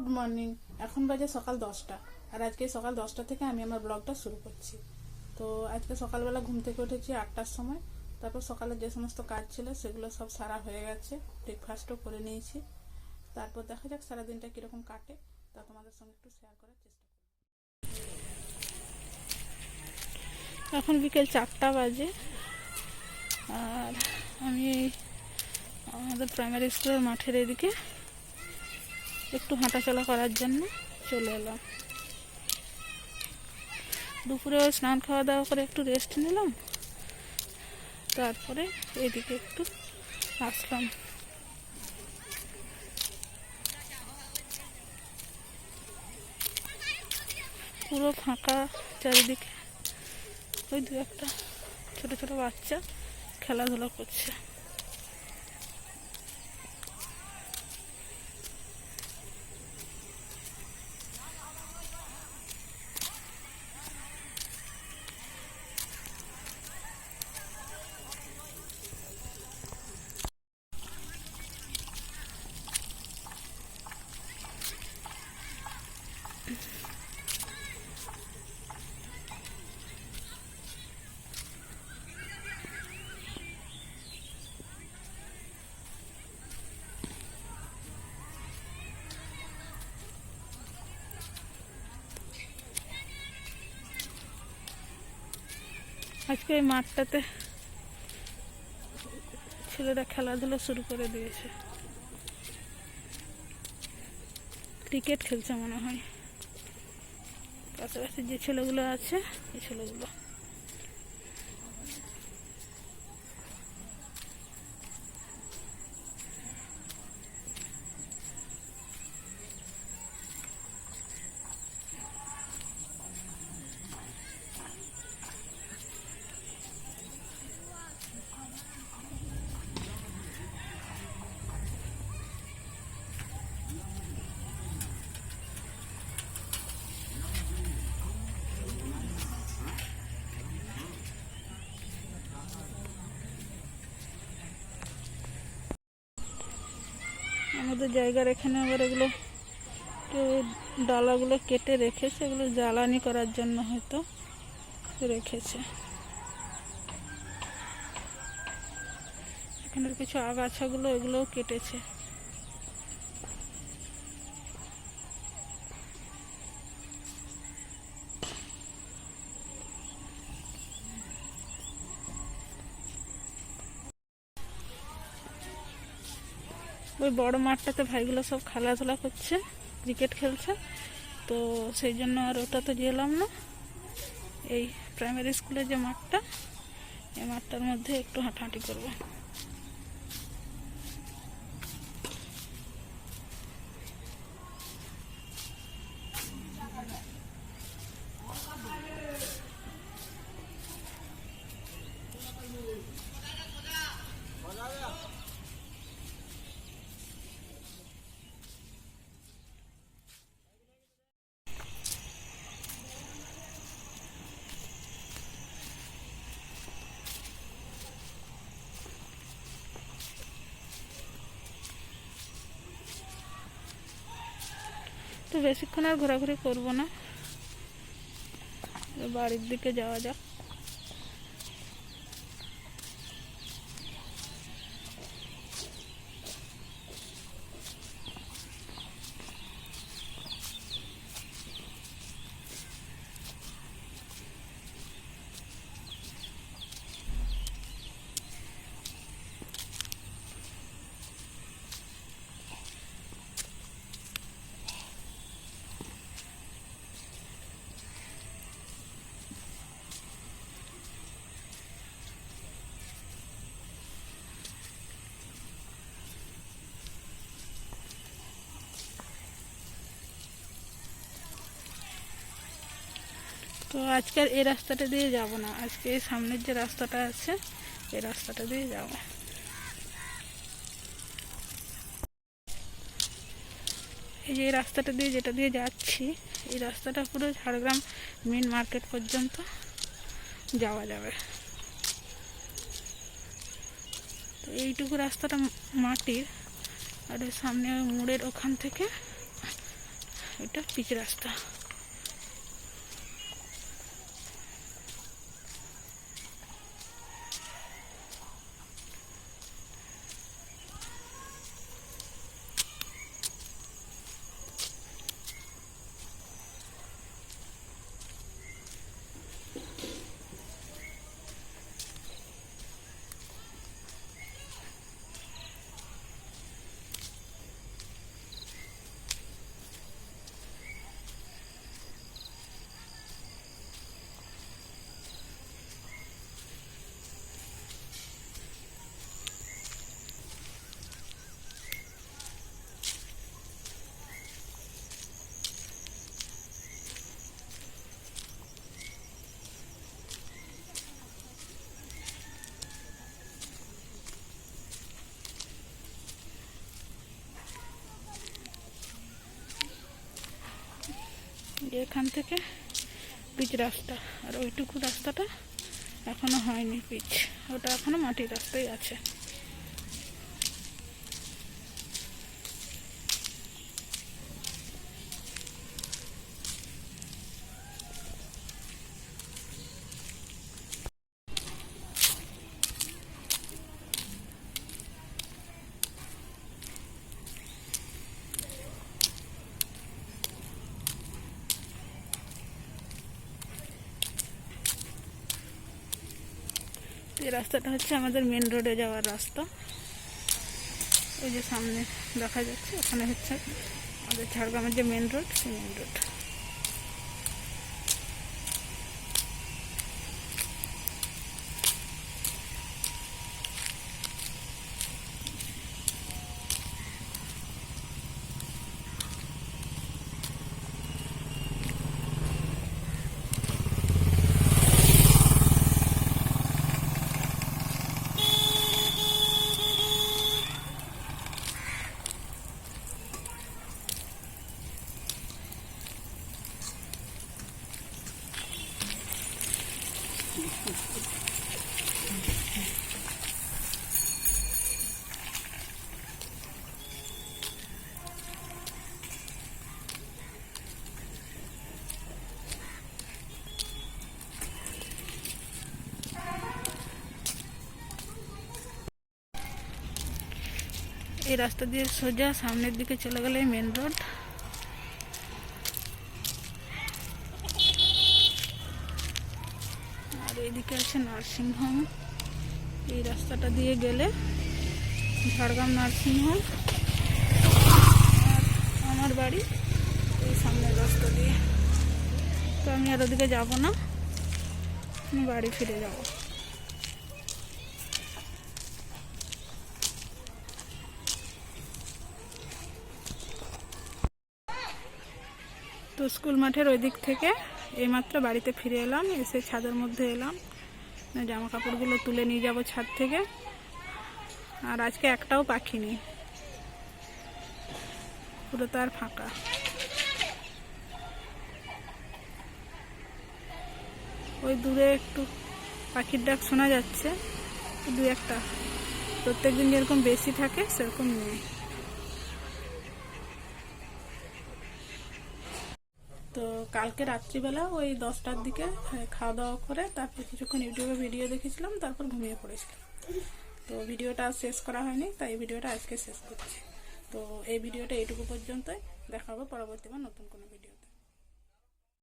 Good morning. এখন বাজে সকাল দশটা। আর আজকে সকাল দশটা থেকে আমি আমার ব্লগটা শুরু করছি। তো আজকে সকালবেলা ঘুম থেকে উঠেছি আটটার সময়। তারপর সকালে যে সমস্ত কাজ ছিল, সেগুলো সব সারা হয়ে গেছে। ব্রেকফাস্টও করে নিয়েছি। তারপর দেখা যাক সারাদিনটা কীরকম কাটে। তা তোমাদের সঙ্গে একটু শেয়ার করার চেষ্টা করি এখন বিকেল চারটা বাজে। আর আমি আমাদের প্রাইমারি স্কুলের মাঠের এদিকে একটু হাঁটাচলা করার জন্য চলে এলাম। দুপুরে স্নান খাওয়া দাওয়া করে একটু রেস্ট নিলাম। তারপরে এদিকে একটু আসলাম। পুরো ফাঁকা চারিদিকে। ওই দু একটা ছোট ছোট বাচ্চা খেলাধুলা করছে। আজকে এই মাঠটাতে ছেলেরা খেলাধুলো শুরু করে দিয়েছে। ক্রিকেট খেলছে মনে হয়। পাশাপাশি যে ছেলেগুলো আছে, এই ছেলেগুলো। আমাদের জায়গার এখানে আবার এগুলো কেউ ডালাগুলো কেটে রেখেছে, এগুলো জ্বালানি করার জন্য হয়তো রেখেছে। এখানের কিছু আগাছাগুলো এগুলোও কেটেছে। ওই বড় মাঠটাতে ভাইগুলো সব খেলাধুলা করছে ক্রিকেট খেলছে। তো সেই জন্য আর ওটাতে গেলাম না। এই প্রাইমারি স্কুলের যে মাঠটা, এই মাঠটার মধ্যে একটু হাঁটাহাঁটি করব। তো বেশিক্ষণ আর ঘোরাঘুরি করব না। বাড়ির দিকে যাওয়া যাক। তো আজকের এই রাস্তাটা দিয়ে যাব না। আজকে এই সামনের যে রাস্তাটা আছে, এই রাস্তাটা দিয়ে যাব। এই যে রাস্তাটা দিয়ে যেটা দিয়ে যাচ্ছি, এই রাস্তাটা পুরো ঝাড়গ্রাম মেন মার্কেট পর্যন্ত যাওয়া যাবে। তো এইটুকু রাস্তাটা মাটির, আর সামনে ওই মোড়ের ওখান থেকে এটা পিচ রাস্তা। এখান থেকে পিচ রাস্তা। আর ওইটুকু রাস্তাটা এখনও হয়নি পিচ। ওটা এখনও মাটির রাস্তায় আছে। এই রাস্তাটা হচ্ছে আমাদের মেন রোডে যাওয়ার রাস্তা। ওই যে সামনে দেখা যাচ্ছে, ওখানে হচ্ছে আমাদের ঝাড়গ্রামের যে মেন রোড সেই মেন রোড এই রাস্তা দিয়ে সোজা সামনের দিকে চলে গেলে মেন রোড আর আছে নার্সিংহোম। এই রাস্তাটা দিয়ে গেলে ঝাড়গ্রাম নার্সিংহোম। আর আমার বাড়ি এই সামনের রাস্তা দিয়ে। তো আমি আর ওদিকে যাব না, আমি বাড়ি ফিরে যাব। তো স্কুল মাঠের ওই দিক থেকে এইমাত্র বাড়িতে ফিরে এলাম, এসে ছাদের মধ্যে এলাম। জামা কাপড়গুলো তুলে নিয়ে যাব ছাদ থেকে। আর আজকে একটাও পাখি নেই। পুরো তার ফাঁকা। ওই দূরে একটু পাখির ডাক শোনা যাচ্ছে। দু একটা। প্রত্যেকদিন যেরকম বেশি থাকে, সেরকম নেই। তো কালকে রাত্রিবেলা ওই দশটার দিকে হ্যাঁ, খাওয়া দাওয়া করে তারপর কিছুক্ষণ ইউটিউবে ভিডিও দেখেছিলাম তারপর ঘুমিয়ে পড়েছিলাম। তো ভিডিওটা শেষ করা হয়নি তাই ভিডিওটা আজকে শেষ করছি। তো এই ভিডিওটা এইটুকু পর্যন্তই দেখাবো হবে পরবর্তীবার নতুন কোনো ভিডিওতে।